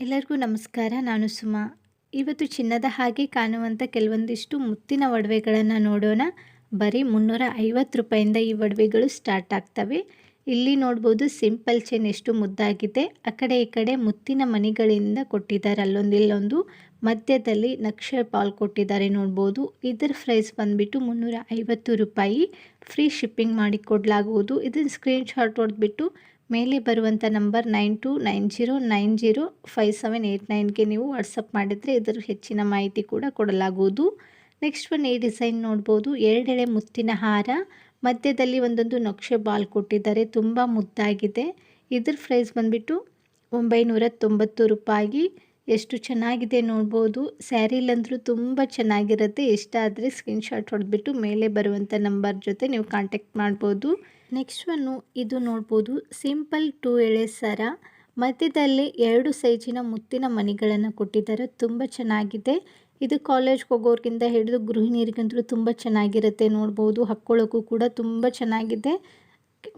ಎಲ್ಲರಿಗೂ ನಮಸ್ಕಾರ. ನಾನು ಸುಮಾ. ಇವತ್ತು ಚಿನ್ನದ ಹಾಗೆ ಕಾಣುವಂಥ ಕೆಲವೊಂದಿಷ್ಟು ಮುತ್ತಿನ ಒಡವೆಗಳನ್ನು ನೋಡೋಣ. ಬರೀ ಮುನ್ನೂರ ಐವತ್ತು ರೂಪಾಯಿಂದ ಈ ಒಡವೆಗಳು ಸ್ಟಾರ್ಟ್ ಆಗ್ತವೆ. ಇಲ್ಲಿ ನೋಡ್ಬೋದು ಸಿಂಪಲ್ ಚೈನ್ ಎಷ್ಟು ಮುದ್ದಾಗಿದೆ. ಆ ಕಡೆ ಈ ಕಡೆ ಮುತ್ತಿನ ಮಣಿಗಳಿಂದ ಕೊಟ್ಟಿದ್ದಾರೆ ಅಲ್ಲೊಂದು ಇಲ್ಲೊಂದು. ಮಧ್ಯದಲ್ಲಿ ನಕ್ಷೆ ಪಾಲ್ ಕೊಟ್ಟಿದ್ದಾರೆ ನೋಡ್ಬೋದು. ಇದರ ಪ್ರೈಸ್ ಬಂದುಬಿಟ್ಟು ಮುನ್ನೂರ ರೂಪಾಯಿ. ಫ್ರೀ ಶಿಪ್ಪಿಂಗ್ ಮಾಡಿ ಕೊಡಲಾಗುವುದು. ಇದನ್ನು ಸ್ಕ್ರೀನ್ ಶಾಟ್ ಹೊಡೆದ್ಬಿಟ್ಟು ಮೇಲೆ ಬರುವಂಥ number nine two nine zero nine zero five seven eight ನೈನ್ಗೆ ನೀವು ವಾಟ್ಸಪ್ ಮಾಡಿದರೆ ಇದರ ಹೆಚ್ಚಿನ ಮಾಹಿತಿ ಕೂಡ ಕೊಡಲಾಗುವುದು. ನೆಕ್ಸ್ಟ್ ಒನ್ ಈ ಡಿಸೈನ್ ನೋಡ್ಬೋದು. ಎರಡೆಳೆ ಮುತ್ತಿನ ಹಾರ, ಮಧ್ಯದಲ್ಲಿ ಒಂದೊಂದು ನಕ್ಷೆ ಬಾಲ್ ಕೊಟ್ಟಿದ್ದಾರೆ. ತುಂಬ ಮುದ್ದಾಗಿದೆ. ಇದ್ರ ಪ್ರೈಸ್ ಬಂದುಬಿಟ್ಟು ಒಂಬೈನೂರ ತೊಂಬತ್ತು ರೂಪಾಯಿ. ಎಷ್ಟು ಚೆನ್ನಾಗಿದೆ ನೋಡ್ಬೋದು. ಸ್ಯಾರಿಲಂದ್ರೂ ತುಂಬ ಚೆನ್ನಾಗಿರುತ್ತೆ. ಇಷ್ಟ ಆದರೆ ಸ್ಕ್ರೀನ್ಶಾಟ್ ಹೊಡೆದ್ಬಿಟ್ಟು ಮೇಲೆ ಬರುವಂಥ ನಂಬರ್ ಜೊತೆ ನೀವು ಕಾಂಟ್ಯಾಕ್ಟ್ ಮಾಡ್ಬೋದು. ನೆಕ್ಸ್ಟ್ ಒನ್ನು ಇದು ನೋಡ್ಬೋದು. ಸಿಂಪಲ್ ಟೂ ಎಳೆ ಸರ. ಮಧ್ಯದಲ್ಲಿ ಎರಡು ಸೈಜಿನ ಮುತ್ತಿನ ಮಣಿಗಳನ್ನು ಕೊಟ್ಟಿದ್ದಾರೆ. ತುಂಬ ಚೆನ್ನಾಗಿದೆ. ಇದು ಕಾಲೇಜ್ಗೆ ಹೋಗೋರ್ಗಿಂತ ಹಿಡಿದು ಗೃಹಿಣಿಯರಿಗಂತೂ ತುಂಬ ಚೆನ್ನಾಗಿರುತ್ತೆ ನೋಡ್ಬೋದು. ಹಾಕ್ಕೊಳ್ಳೋಕ್ಕೂ ಕೂಡ ತುಂಬ ಚೆನ್ನಾಗಿದೆ.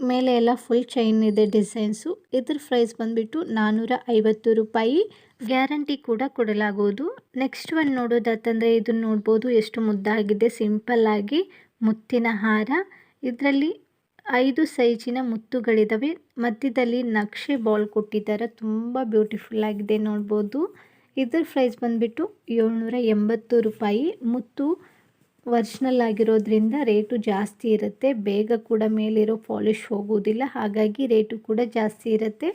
ಮೇಲೆ ಎಲ್ಲ ಫುಲ್ ಚೈನ್ ಇದೆ ಡಿಸೈನ್ಸು ಇದ್ರ ಪ್ರೈಸ್ ಬಂದುಬಿಟ್ಟು ನಾನ್ನೂರ ಐವತ್ತು ರೂಪಾಯಿ. ಗ್ಯಾರಂಟಿ ಕೂಡ ಕೊಡಲಾಗುವುದು. ನೆಕ್ಸ್ಟ್ ಒನ್ ನೋಡೋದಾತಂದರೆ ಇದನ್ನು ನೋಡ್ಬೋದು ಎಷ್ಟು ಮುದ್ದಾಗಿದೆ. ಸಿಂಪಲ್ಲಾಗಿ ಮುತ್ತಿನ ಹಾರ. ಇದರಲ್ಲಿ ಐದು ಸೈಜಿನ ಮುತ್ತುಗಳಿದ್ದಾವೆ ಮಧ್ಯದಲ್ಲಿ ನಕ್ಷೆ ಬಾಲ್ ಕೊಟ್ಟಿದ್ದಾರೆ. ತುಂಬ ಬ್ಯೂಟಿಫುಲ್ ಆಗಿದೆ ನೋಡ್ಬೋದು. ಇದ್ರ ಪ್ರೈಸ್ ಬಂದುಬಿಟ್ಟು ಏಳ್ನೂರ ರೂಪಾಯಿ. ಮುತ್ತು ವರ್ಜ್ನಲ್ ಆಗಿರೋದ್ರಿಂದ ರೇಟು ಜಾಸ್ತಿ ಇರುತ್ತೆ. ಬೇಗ ಕೂಡ ಮೇಲಿರೋ ಪಾಲಿಶ್ ಹೋಗುವುದಿಲ್ಲ. ಹಾಗಾಗಿ ರೇಟು ಕೂಡ ಜಾಸ್ತಿ ಇರುತ್ತೆ.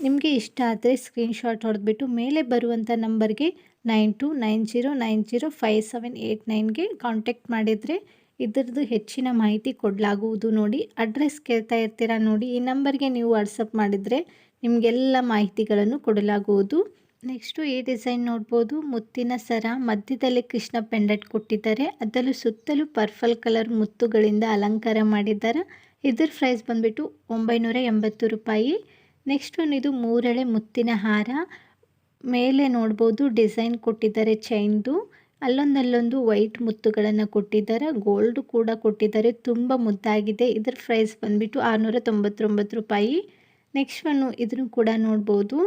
ನಿಮಗೆ ಇಷ್ಟ ಆದರೆ ಸ್ಕ್ರೀನ್ಶಾಟ್ ಹೊಡೆದ್ಬಿಟ್ಟು ಮೇಲೆ ಬರುವಂಥ ನಂಬರ್ಗೆ nine two nine zero nine zero five seven eight ನೈನ್ಗೆ contact ಮಾಡಿದರೆ ಇದರದ್ದು ಹೆಚ್ಚಿನ ಮಾಹಿತಿ ಕೊಡಲಾಗುವುದು ನೋಡಿ. ಅಡ್ರೆಸ್ ಕೇಳ್ತಾ ಇರ್ತೀರಾ ನೋಡಿ. ಈ ನಂಬರ್ಗೆ ನೀವು ವಾಟ್ಸಪ್ ಮಾಡಿದರೆ ನಿಮಗೆಲ್ಲ ಮಾಹಿತಿಗಳನ್ನು ಕೊಡಲಾಗುವುದು. ನೆಕ್ಸ್ಟು ಈ ಡಿಸೈನ್ ನೋಡ್ಬೋದು. ಮುತ್ತಿನ ಸರ, ಮಧ್ಯದಲ್ಲಿ ಕೃಷ್ಣ ಪೆಂಡೆಂಟ್ ಕೊಟ್ಟಿದ್ದಾರೆ. ಅದರಲ್ಲೂ ಸುತ್ತಲೂ ಪರ್ಪಲ್ ಕಲರ್ ಮುತ್ತುಗಳಿಂದ ಅಲಂಕಾರ ಮಾಡಿದ್ದಾರೆ. ಇದ್ರ ಪ್ರೈಸ್ ಬಂದುಬಿಟ್ಟು ಒಂಬೈನೂರ ಎಂಬತ್ತು ರೂಪಾಯಿ. ನೆಕ್ಸ್ಟ್ ಒಂದು ಇದು ಮೂರೆಳೆ ಮುತ್ತಿನ ಹಾರ. ಮೇಲೆ ನೋಡ್ಬೋದು ಡಿಸೈನ್ ಕೊಟ್ಟಿದ್ದಾರೆ ಚೈನ್ದು. ಅಲ್ಲೊಂದಲ್ಲೊಂದು ವೈಟ್ ಮುತ್ತುಗಳನ್ನು ಕೊಟ್ಟಿದ್ದಾರೆ. ಗೋಲ್ಡ್ ಕೂಡ ಕೊಟ್ಟಿದ್ದಾರೆ. ತುಂಬ ಮುದ್ದಾಗಿದೆ. ಇದರ ಪ್ರೈಸ್ ಬಂದುಬಿಟ್ಟು ಆರುನೂರ ತೊಂಬತ್ತೊಂಬತ್ತು ರೂಪಾಯಿ. ನೆಕ್ಸ್ಟ್ ಒನ್ನು ಇದನ್ನು ಕೂಡ ನೋಡ್ಬೋದು.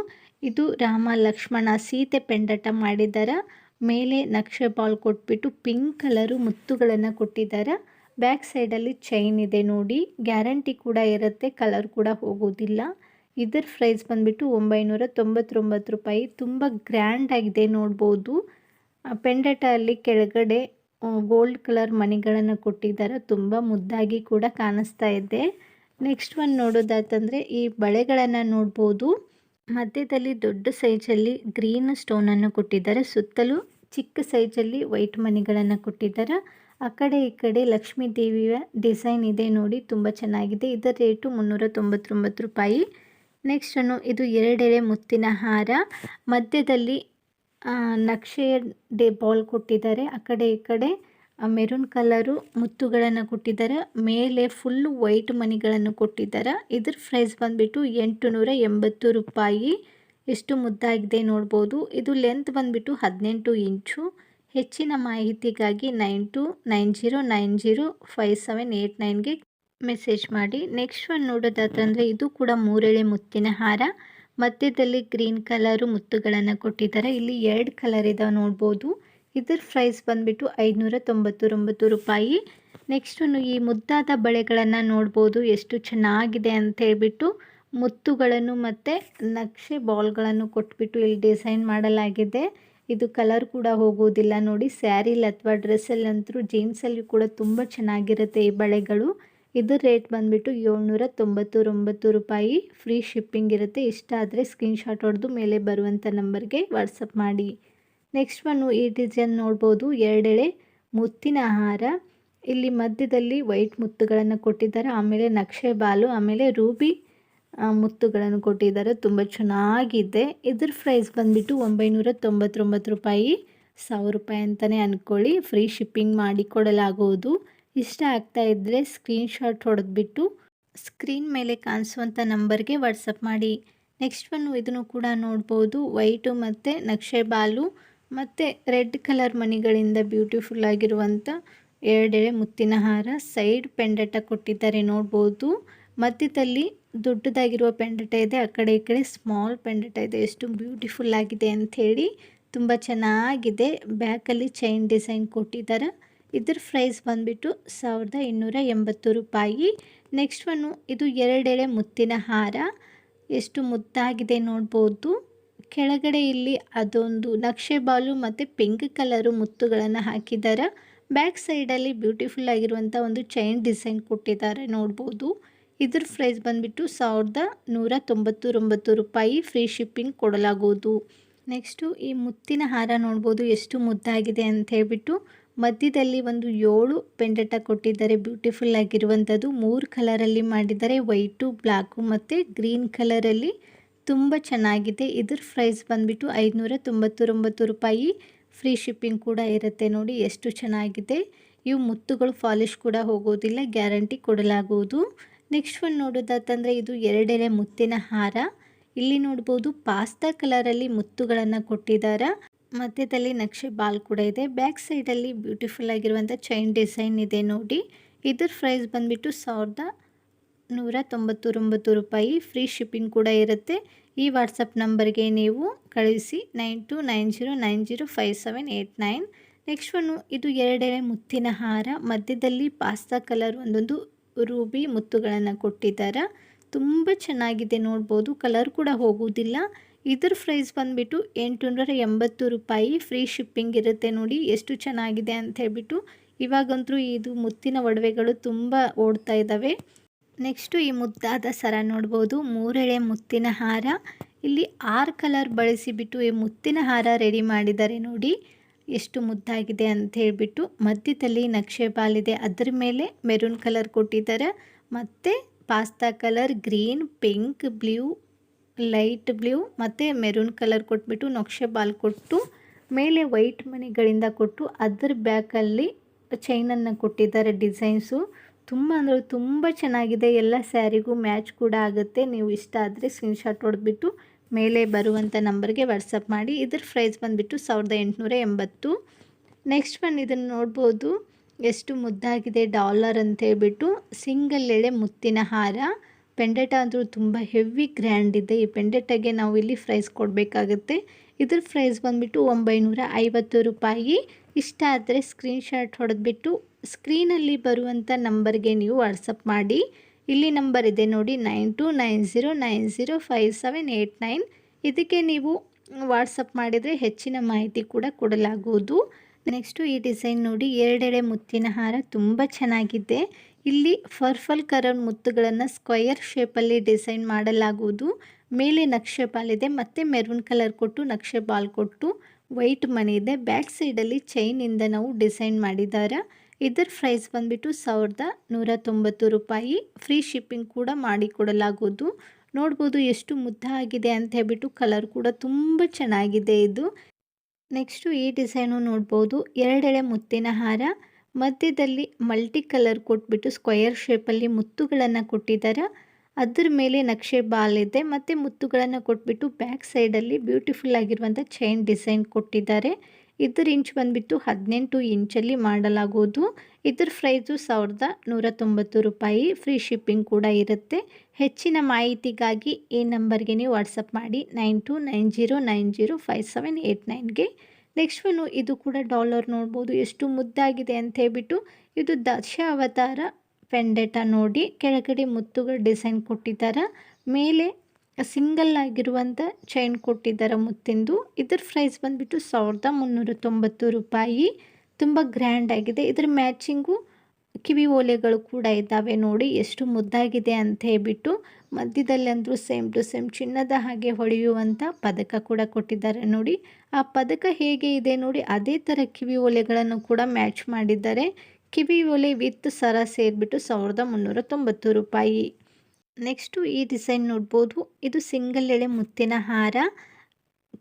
ಇದು ರಾಮ ಲಕ್ಷ್ಮಣ ಸೀತೆ ಪೆಂಡಟ ಮಾಡಿದ್ದಾರೆ ಮೇಲೆ ನಕ್ಷೆ ಬಾಲ್ ಕೊಟ್ಬಿಟ್ಟು ಪಿಂಕ್ ಕಲರು ಮುತ್ತುಗಳನ್ನು ಕೊಟ್ಟಿದ್ದಾರೆ ಬ್ಯಾಕ್ ಸೈಡಲ್ಲಿ ಚೈನ್ ಇದೆ ನೋಡಿ. ಗ್ಯಾರಂಟಿ ಕೂಡ ಇರುತ್ತೆ ಕಲರ್ ಕೂಡ ಹೋಗೋದಿಲ್ಲ. ಇದರ ಪ್ರೈಸ್ ಬಂದುಬಿಟ್ಟು ಒಂಬೈನೂರ ತೊಂಬತ್ತೊಂಬತ್ತು ರೂಪಾಯಿ. ತುಂಬ ಗ್ರ್ಯಾಂಡ್ ಆಗಿದೆ ನೋಡ್ಬೋದು. ಅಲ್ಲಿ ಕೆಳಗಡೆ ಗೋಲ್ಡ್ ಕಲರ್ ಮಣಿಗಳನ್ನು ಕೊಟ್ಟಿದ್ದಾರೆ ತುಂಬ ಮುದ್ದಾಗಿ ಕೂಡ ಕಾಣಿಸ್ತಾ ಇದೆ. ನೆಕ್ಸ್ಟ್ ಒಂದು ನೋಡೋದಾತಂದರೆ ಈ ಬಳೆಗಳನ್ನು ನೋಡ್ಬೋದು. ಮಧ್ಯದಲ್ಲಿ ದೊಡ್ಡ ಸೈಜಲ್ಲಿ ಗ್ರೀನ್ ಸ್ಟೋನನ್ನು ಕೊಟ್ಟಿದ್ದಾರೆ. ಸುತ್ತಲೂ ಚಿಕ್ಕ ಸೈಜಲ್ಲಿ ವೈಟ್ ಮಣಿಗಳನ್ನು ಕೊಟ್ಟಿದ್ದಾರೆ. ಆ ಕಡೆ ಈ ಕಡೆ ಲಕ್ಷ್ಮೀ ದೇವಿಯ ಡಿಸೈನ್ ಇದೆ ನೋಡಿ, ತುಂಬ ಚೆನ್ನಾಗಿದೆ. ಇದರ ರೇಟು ಮುನ್ನೂರ ತೊಂಬತ್ತೊಂಬತ್ತು ರೂಪಾಯಿ. ನೆಕ್ಸ್ಟ್ ಅನ್ನು ಇದು ಎರಡೆಳೆ ಮುತ್ತಿನ ಹಾರ. ಮಧ್ಯದಲ್ಲಿ ನಕ್ಷೆಯ ಡೇ ಬಾಲ್ ಕೊಟ್ಟಿದ್ದಾರೆ. ಆ ಕಡೆ ಈ ಕಡೆ ಮೆರೂನ್ ಕಲರು ಮುತ್ತುಗಳನ್ನು ಕೊಟ್ಟಿದ್ದಾರೆ ಮೇಲೆ ಫುಲ್ ವೈಟ್ ಮನಿಗಳನ್ನು ಕೊಟ್ಟಿದ್ದಾರೆ ಇದ್ರ ಪ್ರೈಸ್ ಬಂದ್ಬಿಟ್ಟು ಎಂಟು ನೂರ ಎಂಬತ್ತು ರೂಪಾಯಿ. ಎಷ್ಟು ಮುದ್ದಾಗಿದೆ ನೋಡ್ಬೋದು. ಇದು ಲೆಂತ್ ಬಂದ್ಬಿಟ್ಟು ಹದಿನೆಂಟು ಇಂಚು. ಹೆಚ್ಚಿನ ಮಾಹಿತಿಗಾಗಿ nine two nine zero nine zero five seven eight ನೈನ್ಗೆ message ಮಾಡಿ. ನೆಕ್ಸ್ಟ್ ಒಂದು ನೋಡೋದಾದ್ರೆ ಇದು ಕೂಡ ಮೂರೆಳೆ ಮುತ್ತಿನ ಹಾರ. ಮಧ್ಯದಲ್ಲಿ ಗ್ರೀನ್ ಕಲರು ಮುತ್ತುಗಳನ್ನು ಕೊಟ್ಟಿದ್ದಾರೆ ಇಲ್ಲಿ ಎರಡು ಕಲರ್ ಇದಾವೆ ನೋಡ್ಬೋದು. ಇದ್ರ ಪ್ರೈಸ್ ಬಂದುಬಿಟ್ಟು ಐದುನೂರ ತೊಂಬತ್ತೊಂಬತ್ತು ರೂಪಾಯಿ ನೆಕ್ಸ್ಟ್ ಈ ಮುದ್ದಾದ ಬಳೆಗಳನ್ನು ನೋಡ್ಬೋದು, ಎಷ್ಟು ಚೆನ್ನಾಗಿದೆ ಅಂತ ಹೇಳ್ಬಿಟ್ಟು ಮುತ್ತುಗಳನ್ನು ಮತ್ತು ನಕ್ಷೆ ಬಾಲ್ಗಳನ್ನು ಕೊಟ್ಬಿಟ್ಟು ಇಲ್ಲಿ ಡಿಸೈನ್ ಮಾಡಲಾಗಿದೆ. ಇದು ಕಲರ್ ಕೂಡ ಹೋಗೋದಿಲ್ಲ ನೋಡಿ ಸ್ಯಾರಿಲಿ ಅಥವಾ ಡ್ರೆಸ್ಸಲ್ಲಂತರೂ ಜೀನ್ಸಲ್ಲಿ ಕೂಡ ತುಂಬ ಚೆನ್ನಾಗಿರುತ್ತೆ ಈ ಬಳೆಗಳು. ಇದು ರೇಟ್ ಬಂದುಬಿಟ್ಟು ಏಳ್ನೂರ ತೊಂಬತ್ತೊಂಬತ್ತು ರೂಪಾಯಿ. ಫ್ರೀ ಶಿಪ್ಪಿಂಗ್ ಇರುತ್ತೆ, ಇಷ್ಟ ಆದರೆ ಸ್ಕ್ರೀನ್ಶಾಟ್ ಹೊಡೆದು ಮೇಲೆ ಬರುವಂಥ ನಂಬರ್ಗೆ ವಾಟ್ಸಪ್ ಮಾಡಿ. ನೆಕ್ಸ್ಟ್ ಒನ್ನು ಈ ಡಿಸೈನ್ ನೋಡ್ಬೋದು. ಎರಡೆಳೆ ಮುತ್ತಿನ ಹಾರ. ಇಲ್ಲಿ ಮಧ್ಯದಲ್ಲಿ ವೈಟ್ ಮುತ್ತುಗಳನ್ನು ಕೊಟ್ಟಿದ್ದಾರೆ. ಆಮೇಲೆ ನಕ್ಷೆ ಬಾಲು, ಆಮೇಲೆ ರೂಬಿ ಮುತ್ತುಗಳನ್ನು ಕೊಟ್ಟಿದ್ದಾರೆ. ತುಂಬ ಚೆನ್ನಾಗಿದೆ. ಇದ್ರ ಪ್ರೈಸ್ ಬಂದುಬಿಟ್ಟು ಒಂಬೈನೂರ ತೊಂಬತ್ತೊಂಬತ್ತು ರೂಪಾಯಿ. ಸಾವಿರ ರೂಪಾಯಿ ಅಂತಲೇ ಅಂದ್ಕೊಳ್ಳಿ ಫ್ರೀ ಶಿಪ್ಪಿಂಗ್ ಮಾಡಿ ಕೊಡಲಾಗುವುದು. ಇಷ್ಟ ಆಗ್ತಾ ಇದ್ದರೆ ಸ್ಕ್ರೀನ್ಶಾಟ್ ಹೊಡೆದ್ಬಿಟ್ಟು ಸ್ಕ್ರೀನ್ ಮೇಲೆ ಕಾಣಿಸುವಂಥ ನಂಬರ್ಗೆ ವಾಟ್ಸಪ್ ಮಾಡಿ. ನೆಕ್ಸ್ಟ್ ಒನ್ನು ಇದನ್ನು ಕೂಡ ನೋಡ್ಬೋದು. ವೈಟು ಮತ್ತು ನಕ್ಷೆ ಬಾಲು. ಮತ್ತು ರೆಡ್ ಕಲರ್ ಮಣಿಗಳಿಂದ ಬ್ಯೂಟಿಫುಲ್ ಆಗಿರುವಂಥ ಎರಡೆಳೆ ಮುತ್ತಿನ ಹಾರ ಸೈಡ್ ಪೆಂಡಟ ಕೊಟ್ಟಿದ್ದಾರೆ ನೋಡ್ಬೋದು. ಮಧ್ಯದಲ್ಲಿ ದೊಡ್ಡದಾಗಿರುವ ಪೆಂಡಟ ಇದೆ, ಆ ಕಡೆ ಈ ಕಡೆ ಸ್ಮಾಲ್ ಪೆಂಡಟ ಇದೆ. ಎಷ್ಟು ಬ್ಯೂಟಿಫುಲ್ ಆಗಿದೆ ಅಂಥೇಳಿ ತುಂಬ ಚೆನ್ನಾಗಿದೆ. ಬ್ಯಾಕಲ್ಲಿ ಚೈನ್ ಡಿಸೈನ್ ಕೊಟ್ಟಿದ್ದಾರೆ. ಇದ್ರ ಪ್ರೈಸ್ ಬಂದುಬಿಟ್ಟು ಸಾವಿರದ ಇನ್ನೂರ ಎಂಬತ್ತು ರೂಪಾಯಿ. ನೆಕ್ಸ್ಟ್ ಒನ್ನು ಇದು ಎರಡೆಳೆ ಮುತ್ತಿನ ಹಾರ. ಎಷ್ಟು ಮುದ್ದಾಗಿದೆ ನೋಡ್ಬೋದು. ಕೆಳಗಡೆ ಇಲ್ಲಿ ಅದೊಂದು ನಕ್ಷೆ ಬಾಲು ಮತ್ತು ಪಿಂಕ್ ಕಲರು ಮುತ್ತುಗಳನ್ನು ಹಾಕಿದ್ದಾರೆ ಬ್ಯಾಕ್ ಸೈಡಲ್ಲಿ ಬ್ಯೂಟಿಫುಲ್ ಆಗಿರುವಂಥ ಒಂದು ಚೈನ್ ಡಿಸೈನ್ ಕೊಟ್ಟಿದ್ದಾರೆ ನೋಡ್ಬೋದು. ಇದ್ರ ಪ್ರೈಸ್ ಬಂದುಬಿಟ್ಟು ಸಾವಿರದ ನೂರ ತೊಂಬತ್ತೊಂಬತ್ತು ರೂಪಾಯಿ ಫ್ರೀ ಶಿಪ್ಪಿಂಗ್ ಕೊಡಲಾಗುವುದು. ನೆಕ್ಸ್ಟು ಈ ಮುತ್ತಿನ ಹಾರ ನೋಡ್ಬೋದು ಎಷ್ಟು ಮುದ್ದಾಗಿದೆ ಅಂತ ಹೇಳ್ಬಿಟ್ಟು ಮಧ್ಯದಲ್ಲಿ ಒಂದು ಏಳು ಪೆಂಡಟ ಕೊಟ್ಟಿದ್ದಾರೆ. ಬ್ಯೂಟಿಫುಲ್ ಆಗಿರುವಂಥದ್ದು ಮೂರು ಕಲರಲ್ಲಿ ಮಾಡಿದ್ದಾರೆ. ವೈಟು ಬ್ಲ್ಯಾಕು ಮತ್ತು ಗ್ರೀನ್ ಕಲರಲ್ಲಿ ತುಂಬ ಚೆನ್ನಾಗಿದೆ. ಇದ್ರ ಪ್ರೈಸ್ ಬಂದುಬಿಟ್ಟು ಐದುನೂರ ತೊಂಬತ್ತೊಂಬತ್ತು ರೂಪಾಯಿ. ಫ್ರೀ ಶಿಪ್ಪಿಂಗ್ ಕೂಡ ಇರುತ್ತೆ ನೋಡಿ ಎಷ್ಟು ಚೆನ್ನಾಗಿದೆ. ಇವು ಮುತ್ತುಗಳು ಪಾಲಿಶ್ ಕೂಡ ಹೋಗೋದಿಲ್ಲ ಗ್ಯಾರಂಟಿ ಕೊಡಲಾಗುವುದು. ನೆಕ್ಸ್ಟ್ ಒಂದು ನೋಡೋದಾತಂದರೆ ಇದು ಎರಡೆಲೆ ಮುತ್ತಿನ ಹಾರ. ಇಲ್ಲಿ ನೋಡ್ಬೋದು ಪಾಸ್ತಾ ಕಲರಲ್ಲಿ ಮುತ್ತುಗಳನ್ನು ಕೊಟ್ಟಿದ್ದಾರೆ. ಮಧ್ಯದಲ್ಲಿ ನಕ್ಷೆ ಬಾಲ್ ಕೂಡ ಇದೆ. ಬ್ಯಾಕ್ ಸೈಡಲ್ಲಿ ಬ್ಯೂಟಿಫುಲ್ ಆಗಿರುವಂಥ ಚೈನ್ ಡಿಸೈನ್ ಇದೆ ನೋಡಿ. ಇದ್ರ ಪ್ರೈಸ್ ಬಂದುಬಿಟ್ಟು ಸಾವಿರದ ನೂರ ತೊಂಬತ್ತೊಂಬತ್ತು ರೂಪಾಯಿ ಫ್ರೀ ಶಿಪ್ಪಿಂಗ್ ಕೂಡ ಇರುತ್ತೆ. ಈ ವಾಟ್ಸಪ್ ನಂಬರ್ಗೆ ನೀವು ಕಳಿಸಿ nine two nine zero nine zero five seven eight nine. Next one ಇದು ಎರಡನೇ ಮುತ್ತಿನ ಹಾರ. ಮಧ್ಯದಲ್ಲಿ ಪಾಸ್ತಾ ಕಲರ್ ಒಂದೊಂದು ರೂಬಿ ಮುತ್ತುಗಳನ್ನು ಕೊಟ್ಟಿದ್ದಾರೆ ತುಂಬ ಚೆನ್ನಾಗಿದೆ ನೋಡ್ಬೋದು. ಕಲರ್ ಕೂಡ ಹೋಗುವುದಿಲ್ಲ. ಇದ್ರ ಪ್ರೈಸ್ ಬಂದುಬಿಟ್ಟು ಎಂಟುನೂರ ಎಂಬತ್ತು ರೂಪಾಯಿ ಫ್ರೀ ಶಿಪ್ಪಿಂಗ್ ಇರುತ್ತೆ ನೋಡಿ, ಎಷ್ಟು ಚೆನ್ನಾಗಿದೆ ಅಂತ ಹೇಳ್ಬಿಟ್ಟು. ಇವಾಗಂತೂ ಇದು ಮುತ್ತಿನ ಒಡವೆಗಳು ತುಂಬ ಓಡ್ತಾ ಇದ್ದಾವೆ ನೆಕ್ಸ್ಟು ಈ ಮುದ್ದಾದ ಸರ ನೋಡ್ಬೋದು. ಮೂರೆಳೆ ಮುತ್ತಿನ ಹಾರ. ಇಲ್ಲಿ ಆರು ಕಲರ್ ಬಳಸಿಬಿಟ್ಟು ಈ ಮುತ್ತಿನ ಹಾರ ರೆಡಿ ಮಾಡಿದ್ದಾರೆ ನೋಡಿ ಎಷ್ಟು ಮುದ್ದಾಗಿದೆ ಅಂತ ಹೇಳಿಬಿಟ್ಟು ಮಧ್ಯದಲ್ಲಿ ನಕ್ಷೆ ಬಾಲಿದೆ. ಅದರ ಮೇಲೆ ಮೆರೂನ್ ಕಲರ್ ಕೊಟ್ಟಿದ್ದಾರೆ. ಮತ್ತು pasta colour green pink blue light blue ಮತ್ತು ಮೆರೂನ್ ಕಲರ್ ಕೊಟ್ಬಿಟ್ಟು ನಕ್ಷೆ ಬಾಲ್ ಕೊಟ್ಟು ಮೇಲೆ ವೈಟ್ ಮಣಿಗಳಿಂದ ಕೊಟ್ಟು ಅದರ ಬ್ಯಾಕಲ್ಲಿ ಚೈನನ್ನು ಕೊಟ್ಟಿದ್ದಾರೆ ಡಿಸೈನ್ಸು ತುಂಬ ಅಂದರೆ ತುಂಬ ಚೆನ್ನಾಗಿದೆ. ಎಲ್ಲ ಸ್ಯಾರಿಗೂ ಮ್ಯಾಚ್ ಕೂಡ ಆಗುತ್ತೆ. ನೀವು ಇಷ್ಟ ಆದರೆ ಸ್ಕ್ರೀನ್ಶಾಟ್ ಹೊಡೆದ್ಬಿಟ್ಟು ಮೇಲೆ ಬರುವಂಥ ನಂಬರ್ಗೆ ವಾಟ್ಸಪ್ ಮಾಡಿ. ಇದ್ರ ಪ್ರೈಸ್ ಬಂದುಬಿಟ್ಟು ಸಾವಿರದ ಎಂಟುನೂರ ಎಂಬತ್ತು. ನೆಕ್ಸ್ಟ್ ಬಂದು ಇದನ್ನು ನೋಡ್ಬೋದು. ಎಷ್ಟು ಮುದ್ದಾಗಿದೆ ಡಾಲರ್ ಅಂತ ಹೇಳ್ಬಿಟ್ಟು ಸಿಂಗಲ್ ಎಳೆ ಮುತ್ತಿನ ಹಾರ. ಪೆಂಡೆಟ ಅಂದರೂ ತುಂಬ ಹೆವಿ ಗ್ರ್ಯಾಂಡ್ ಇದೆ. ಈ ಪೆಂಡೆಟಗೆ ನಾವು ಇಲ್ಲಿ ಫ್ರೈಸ್ ಕೊಡಬೇಕಾಗುತ್ತೆ. ಇದ್ರ ಪ್ರೈಸ್ ಬಂದುಬಿಟ್ಟು ಒಂಬೈನೂರ ರೂಪಾಯಿ. ಇಷ್ಟ ಆದರೆ ಸ್ಕ್ರೀನ್ಶಾಟ್ ಹೊಡೆದ್ಬಿಟ್ಟು ಸ್ಕ್ರೀನಲ್ಲಿ ಬರುವಂಥ ನಂಬರ್ಗೆ ನೀವು ವಾಟ್ಸಪ್ ಮಾಡಿ. ಇಲ್ಲಿ ನಂಬರ್ ಇದೆ ನೋಡಿ, nine two nine zero nine zero five seven eight nine. ಇದಕ್ಕೆ ನೀವು ವಾಟ್ಸಪ್ ಮಾಡಿದರೆ ಹೆಚ್ಚಿನ ಮಾಹಿತಿ ಕೂಡ ಕೊಡಲಾಗುವುದು. ನೆಕ್ಸ್ಟು ಈ ಡಿಸೈನ್ ನೋಡಿ, ಎರಡೆಡೆ ಮುತ್ತಿನ ಹಾರ ತುಂಬ ಚೆನ್ನಾಗಿದೆ. ಇಲ್ಲಿ ಫರ್ಫಲ್ ಕರನ್ ಮುತ್ತುಗಳನ್ನು ಸ್ಕ್ವಯರ್ ಶೇಪಲ್ಲಿ ಡಿಸೈನ್ ಮಾಡಲಾಗುವುದು. ಮೇಲೆ ನಕ್ಷೆ ಬಾಲ್ ಇದೆ, ಮತ್ತು ಮೆರೂನ್ ಕಲರ್ ಕೊಟ್ಟು ನಕ್ಷೆ ಬಾಲ್ ಕೊಟ್ಟು ವೈಟ್ ಮನೆ ಇದೆ. ಬ್ಯಾಕ್ ಸೈಡಲ್ಲಿ ಚೈನಿಂದ ನಾವು ಡಿಸೈನ್ ಮಾಡಿದ್ದಾರೆ ಇದರ ಪ್ರೈಸ್ ಬಂದುಬಿಟ್ಟು ಸಾವಿರದ ನೂರ ತೊಂಬತ್ತು ರೂಪಾಯಿ. ಫ್ರೀ ಶಿಪ್ಪಿಂಗ್ ಕೂಡ ಮಾಡಿಕೊಡಲಾಗುವುದು ನೋಡ್ಬೋದು ಎಷ್ಟು ಮುದ್ದಾಗಿದೆ ಅಂತ ಹೇಳ್ಬಿಟ್ಟು ಕಲರ್ ಕೂಡ ತುಂಬ ಚೆನ್ನಾಗಿದೆ ಇದು. ನೆಕ್ಸ್ಟು ಈ ಡಿಸೈನು ನೋಡ್ಬೋದು. ಎರಡೆಳೆ ಮುತ್ತಿನ ಹಾರ. ಮಧ್ಯದಲ್ಲಿ ಮಲ್ಟಿ ಕಲರ್ ಕೊಟ್ಬಿಟ್ಟು ಸ್ಕ್ವಯರ್ ಶೇಪಲ್ಲಿ ಮುತ್ತುಗಳನ್ನು ಕೊಟ್ಟಿದ್ದಾರೆ. ಅದ್ರ ಮೇಲೆ ನಕ್ಷೆ ಬಾಲ್ ಇದೆ. ಮತ್ತು ಮುತ್ತುಗಳನ್ನು ಕೊಟ್ಬಿಟ್ಟು ಬ್ಯಾಕ್ ಸೈಡಲ್ಲಿ ಬ್ಯೂಟಿಫುಲ್ ಆಗಿರುವಂಥ ಚೈನ್ ಡಿಸೈನ್ ಕೊಟ್ಟಿದ್ದಾರೆ. ಇದ್ರ ಇಂಚ್ ಬಂದುಬಿಟ್ಟು ಹದಿನೆಂಟು ಇಂಚಲ್ಲಿ ಮಾಡಲಾಗೋದು. ಇದ್ರ ಪ್ರೈಸು ಸಾವಿರದ ನೂರ ತೊಂಬತ್ತು ರೂಪಾಯಿ ಫ್ರೀ ಶಿಪ್ಪಿಂಗ್ ಕೂಡ ಇರುತ್ತೆ. ಹೆಚ್ಚಿನ ಮಾಹಿತಿಗಾಗಿ ಈ ನಂಬರ್ಗೆ ನೀವು ವಾಟ್ಸಪ್ ಮಾಡಿ nine two nine zero nine zero five seven eight ನೈನ್ಗೆ next one ಇದು ಕೂಡ ಡಾಲರ್ ನೋಡ್ಬೋದು. ಎಷ್ಟು ಮುದ್ದಾಗಿದೆ ಅಂತ ಹೇಳ್ಬಿಟ್ಟು ಇದು ದಶ ಅವತಾರ ಪೆಂಡೆಟ ನೋಡಿ ಕೆಳಗಡೆ ಮುತ್ತುಗಳ ಡಿಸೈನ್ ಕೊಟ್ಟಿದ್ದಾರೆ. ಮೇಲೆ ಸಿಂಗಲ್ ಆಗಿರುವಂಥ ಚೈನ್ ಕೊಟ್ಟಿದ್ದಾರೆ ಮುತ್ತಿಂದು. ಇದ್ರ ಪ್ರೈಸ್ ಬಂದುಬಿಟ್ಟು ಸಾವಿರದ ಮುನ್ನೂರ ತೊಂಬತ್ತು ರೂಪಾಯಿ. ತುಂಬ ಗ್ರ್ಯಾಂಡ್ ಆಗಿದೆ. ಇದ್ರ ಮ್ಯಾಚಿಂಗು ಕಿವಿ ಓಲೆಗಳು ಕೂಡ ಇದ್ದಾವೆ ನೋಡಿ. ಎಷ್ಟು ಮುದ್ದಾಗಿದೆ ಅಂತ ಹೇಳ್ಬಿಟ್ಟು ಮಧ್ಯದಲ್ಲಿ ಅಂದರೂ ಸೇಮ್ ಟು ಸೇಮ್ ಚಿನ್ನದ ಹಾಗೆ ಹೊಳೆಯುವಂಥ ಪದಕ ಕೂಡ ಕೊಟ್ಟಿದ್ದಾರೆ ನೋಡಿ. ಆ ಪದಕ ಹೇಗೆ ಇದೆ ನೋಡಿ. ಅದೇ ಥರ ಕಿವಿ ಓಲೆಗಳನ್ನು ಕೂಡ ಮ್ಯಾಚ್ ಮಾಡಿದ್ದಾರೆ. ಕಿವಿ ಓಲೆ ವಿತ್ ಸರ ಸೇರಿಬಿಟ್ಟು ಸಾವಿರದ ರೂಪಾಯಿ. ನೆಕ್ಸ್ಟು ಈ ಡಿಸೈನ್ ನೋಡ್ಬೋದು. ಇದು ಸಿಂಗಲ್ ಎಳೆ ಮುತ್ತಿನ ಹಾರ.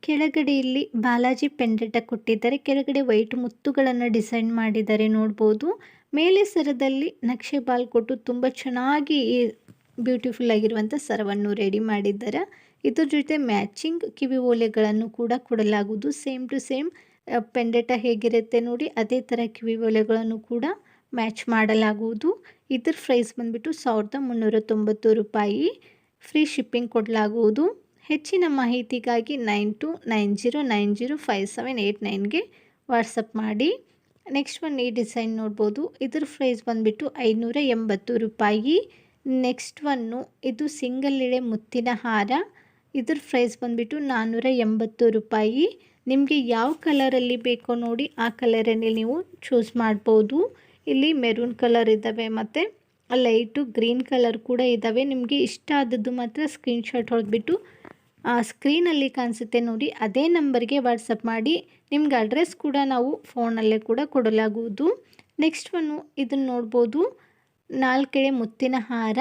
ಕೆಳಗಡೆ ಇಲ್ಲಿ ಬಾಲಾಜಿ ಪೆಂಡೆಟ ಕೊಟ್ಟಿದ್ದಾರೆ. ಕೆಳಗಡೆ ವೈಟ್ ಮುತ್ತುಗಳನ್ನು ಡಿಸೈನ್ ಮಾಡಿದ್ದಾರೆ ನೋಡ್ಬೋದು. ಮೇಲೆ ಸರದಲ್ಲಿ ನಕ್ಷೆ ಬಾಲ್ ಕೊಟ್ಟು ತುಂಬ ಚೆನ್ನಾಗಿ ಬ್ಯೂಟಿಫುಲ್ ಆಗಿರುವಂಥ ಸರವನ್ನು ರೆಡಿ ಮಾಡಿದ್ದಾರೆ. ಇದ್ರ ಜೊತೆ ಮ್ಯಾಚಿಂಗ್ ಕಿವಿ ಓಲೆಗಳನ್ನು ಕೂಡ ಕೊಡಲಾಗುವುದು. ಸೇಮ್ ಟು ಸೇಮ್ ಪೆಂಡೆಟ ಹೇಗಿರುತ್ತೆ ನೋಡಿ ಅದೇ ಥರ ಕಿವಿ ಓಲೆಗಳನ್ನು ಕೂಡ ಮ್ಯಾಚ್ ಮಾಡಲಾಗುವುದು. ಇದ್ರ ಪ್ರೈಸ್ ಬಂದುಬಿಟ್ಟು ಸಾವಿರದ ಮುನ್ನೂರ ತೊಂಬತ್ತು ರೂಪಾಯಿ. ಫ್ರೀ ಶಿಪ್ಪಿಂಗ್ ಕೊಡಲಾಗುವುದು. ಹೆಚ್ಚಿನ ಮಾಹಿತಿಗಾಗಿ nine two nine zero nine zero five seven eight ನೈನ್ಗೆ WhatsApp ಮಾಡಿ. ನೆಕ್ಸ್ಟ್ ಒನ್ ಈ ಡಿಸೈನ್ ನೋಡ್ಬೋದು. ಇದ್ರ ಪ್ರೈಸ್ ಬಂದುಬಿಟ್ಟು ಐನೂರ ಎಂಬತ್ತು ರೂಪಾಯಿ. ನೆಕ್ಸ್ಟ್ ಒನ್ನು ಇದು ಸಿಂಗಲ್ ಇಳೆ ಮುತ್ತಿನ ಹಾರ. ಇದ್ರ ಪ್ರೈಸ್ ಬಂದುಬಿಟ್ಟು ನಾನ್ನೂರ ಎಂಬತ್ತು ರೂಪಾಯಿ. ನಿಮಗೆ ಯಾವ ಕಲರಲ್ಲಿ ಬೇಕೋ ನೋಡಿ ಆ ಕಲರಲ್ಲಿ ನೀವು ಚೂಸ್ ಮಾಡ್ಬೋದು. ಇಲ್ಲಿ ಮೆರೂನ್ ಕಲರ್ ಇದ್ದಾವೆ ಮತ್ತು ಲೈಟು ಗ್ರೀನ್ ಕಲರ್ ಕೂಡ ಇದ್ದಾವೆ. ನಿಮಗೆ ಇಷ್ಟ ಆದದ್ದು ಮಾತ್ರ ಸ್ಕ್ರೀನ್ಶಾಟ್ ಹೊಡೆದ್ಬಿಟ್ಟು, ಆ ಸ್ಕ್ರೀನಲ್ಲಿ ಕಾಣಿಸುತ್ತೆ ನೋಡಿ, ಅದೇ ನಂಬರ್ಗೆ ವಾಟ್ಸಪ್ ಮಾಡಿ. ನಿಮ್ಗೆ ಅಡ್ರೆಸ್ ಕೂಡ ನಾವು ಫೋನಲ್ಲೇ ಕೂಡ ಕೊಡಲಾಗುವುದು. ನೆಕ್ಸ್ಟ್ ಒನ್ನು ಇದನ್ನು ನೋಡ್ಬೋದು. ನಾಲ್ಕೆಡೆ ಮುತ್ತಿನ ಹಾರ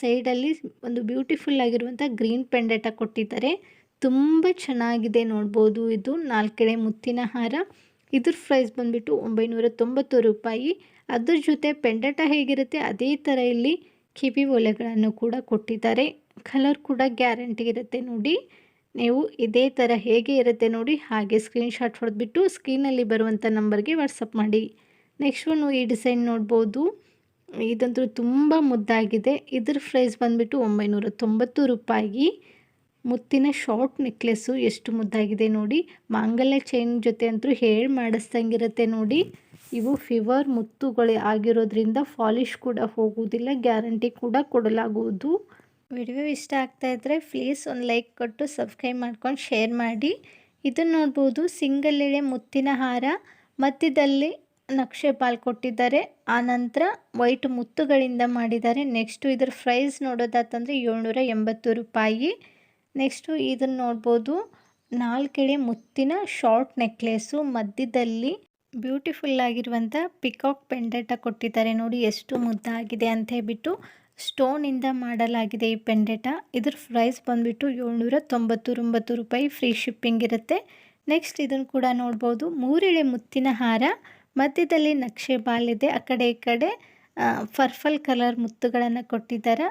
ಸೈಡಲ್ಲಿ ಒಂದು ಬ್ಯೂಟಿಫುಲ್ ಆಗಿರುವಂಥ ಗ್ರೀನ್ ಪೆಂಡೆಟ ಕೊಟ್ಟಿದ್ದಾರೆ. ತುಂಬ ಚೆನ್ನಾಗಿದೆ ನೋಡ್ಬೋದು ಇದು, ನಾಲ್ಕೆಳೆ ಮುತ್ತಿನ ಹಾರ. ಇದ್ರ ಪ್ರೈಸ್ ಬಂದುಬಿಟ್ಟು ಒಂಬೈನೂರ ತೊಂಬತ್ತು ರೂಪಾಯಿ. ಅದ್ರ ಜೊತೆ ಪೆಂಡಟ ಹೇಗಿರುತ್ತೆ, ಅದೇ ಥರ ಇಲ್ಲಿ ಕಿವಿ ಒಲೆಗಳನ್ನು ಕೂಡ ಕೊಟ್ಟಿದ್ದಾರೆ. ಕಲರ್ ಕೂಡ ಗ್ಯಾರಂಟಿ ಇರುತ್ತೆ ನೋಡಿ. ನೀವು ಇದೇ ಥರ ಹೇಗೆ ಇರುತ್ತೆ ನೋಡಿ, ಹಾಗೆ ಸ್ಕ್ರೀನ್ಶಾಟ್ ಹೊಡೆದ್ಬಿಟ್ಟು ಸ್ಕ್ರೀನಲ್ಲಿ ಬರುವಂಥ ನಂಬರ್ಗೆ ವಾಟ್ಸಪ್ ಮಾಡಿ. ನೆಕ್ಸ್ಟ್ ಒನ್ ಈ ಡಿಸೈನ್ ನೋಡ್ಬೋದು. ಇದಂತೂ ತುಂಬ ಮುದ್ದಾಗಿದೆ. ಇದ್ರ ಪ್ರೈಸ್ ಬಂದುಬಿಟ್ಟು ಒಂಬೈನೂರ ತೊಂಬತ್ತು ರೂಪಾಯಿ. ಮುತ್ತಿನ ಶಾರ್ಟ್ ನೆಕ್ಲೆಸ್ಸು ಎಷ್ಟು ಮುದ್ದಾಗಿದೆ ನೋಡಿ. ಮಾಂಗಲ್ಯ ಚೈನ್ ಜೊತೆ ಅಂತೂ ಹೇಳಿ ಮಾಡಿಸ್ದಂಗಿರುತ್ತೆ ನೋಡಿ. ಇವು ಫಿವರ್ ಮುತ್ತುಗಳೇ ಆಗಿರೋದ್ರಿಂದ ಫಾಲಿಶ್ ಕೂಡ ಹೋಗುವುದಿಲ್ಲ, ಗ್ಯಾರಂಟಿ ಕೂಡ ಕೊಡಲಾಗುವುದು. ವಿಡಿಯೋ ಇಷ್ಟ ಆಗ್ತಾ ಇದ್ದರೆ ಪ್ಲೀಸ್ ಒಂದು ಲೈಕ್ ಕೊಟ್ಟು ಸಬ್ಸ್ಕ್ರೈಬ್ ಮಾಡ್ಕೊಂಡು ಶೇರ್ ಮಾಡಿ. ಇದನ್ನು ನೋಡ್ಬೋದು ಸಿಂಗಲ್ ಎಳೆ ಮುತ್ತಿನ ಹಾರ, ಮಧ್ಯದಲ್ಲಿ ನಕ್ಷೆ ಪಾಲ್ ಕೊಟ್ಟಿದ್ದಾರೆ. ಆ ನಂತರ ವೈಟ್ ಮುತ್ತುಗಳಿಂದ ಮಾಡಿದ್ದಾರೆ. ನೆಕ್ಸ್ಟು ಇದ್ರ ಪ್ರೈಸ್ ನೋಡೋದಾತಂದರೆ ಏಳ್ನೂರ ಎಂಬತ್ತು ರೂಪಾಯಿ. ನೆಕ್ಸ್ಟು ಇದನ್ನು ನೋಡ್ಬೋದು ನಾಲ್ಕೆಳೆ ಮುತ್ತಿನ ಶಾರ್ಟ್ ನೆಕ್ಲೆಸ್ಸು ಮಧ್ಯದಲ್ಲಿ ಬ್ಯೂಟಿಫುಲ್ ಆಗಿರುವಂಥ ಪಿಕಾಕ್ ಪೆಂಡೆಟ ಕೊಟ್ಟಿದ್ದಾರೆ. ನೋಡಿ, ಎಷ್ಟು ಮುದ್ದಾಗಿದೆ ಅಂತ ಹೇಳ್ಬಿಟ್ಟು ಸ್ಟೋನಿಂದ ಮಾಡಲಾಗಿದೆ ಈ ಪೆಂಡೆಟ ಇದ್ರ ಪ್ರೈಸ್ ಬಂದುಬಿಟ್ಟು ಏಳ್ನೂರ ತೊಂಬತ್ತು ರೂಪಾಯಿ ಫ್ರೀ ಶಿಪ್ಪಿಂಗ್ ಇರುತ್ತೆ. ನೆಕ್ಸ್ಟ್ ಇದನ್ನು ಕೂಡ ನೋಡ್ಬೋದು. ಮೂರೆಳೆ ಮುತ್ತಿನ ಹಾರ, ಮಧ್ಯದಲ್ಲಿ ನಕ್ಷೆ ಬಾಲಿದೆ ಆ ಕಡೆ ಈ ಕಡೆ ಫರ್ಫಲ್ ಕಲರ್ ಮುತ್ತುಗಳನ್ನು ಕೊಟ್ಟಿದ್ದಾರೆ.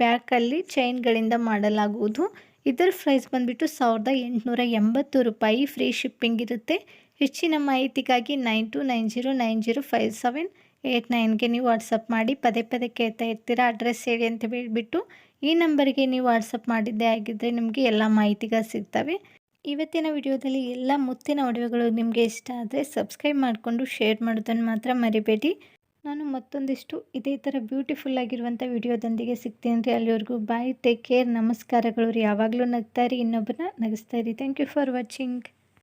ಬ್ಯಾಕಲ್ಲಿ ಚೈನ್ಗಳಿಂದ ಮಾಡಲಾಗುವುದು. ಇದರ ಪ್ರೈಸ್ ಬಂದುಬಿಟ್ಟು ಸಾವಿರದ ಎಂಟುನೂರ ಎಂಬತ್ತು ರೂಪಾಯಿ ಫ್ರೀ ಶಿಪ್ಪಿಂಗ್ ಇರುತ್ತೆ. ಹೆಚ್ಚಿನ ಮಾಹಿತಿಗಾಗಿ nine two nine zero nine zero five seven eight ನೈನ್ಗೆ ನೀವು ವಾಟ್ಸಪ್ ಮಾಡಿ, ಪದೇ ಪದೇ ಕೇಳ್ತಾ ಇರ್ತೀರಾ, ಅಡ್ರೆಸ್ ಹೇಳಿ ಅಂತ ಹೇಳಿಬಿಟ್ಟು ಈ ನಂಬರ್ಗೆ ನೀವು ವಾಟ್ಸಪ್ ಮಾಡಿದ್ದೇ ಆಗಿದ್ದರೆ ನಿಮಗೆ ಎಲ್ಲ ಮಾಹಿತಿಗಳು ಸಿಗ್ತವೆ. ಇವತ್ತಿನ ವಿಡಿಯೋದಲ್ಲಿ ಎಲ್ಲ ಮುತ್ತಿನ ಒಡವೆಗಳು ನಿಮಗೆ ಇಷ್ಟ ಆದರೆ ಸಬ್ಸ್ಕ್ರೈಬ್ ಮಾಡಿಕೊಂಡು ಶೇರ್ ಮಾಡೋದನ್ನು ಮಾತ್ರ ಮರಿಬೇಡಿ. ನಾನು ಮತ್ತೊಂದಿಷ್ಟು ಇದೇ ಥರ ಬ್ಯೂಟಿಫುಲ್ ಆಗಿರುವಂಥ ವಿಡಿಯೋದೊಂದಿಗೆ ಸಿಗ್ತೀನಿ ರೀ ಅಲ್ಲಿವರೆಗೂ ಬಾಯ್, ಟೇಕ್ ಕೇರ್, ನಮಸ್ಕಾರಗಳು. ಯಾವಾಗಲೂ ನಗ್ತಾ ರೀ ಇನ್ನೊಬ್ಬರನ್ನ ನಗಿಸ್ತಾ ಇರಿ. Thank you for watching.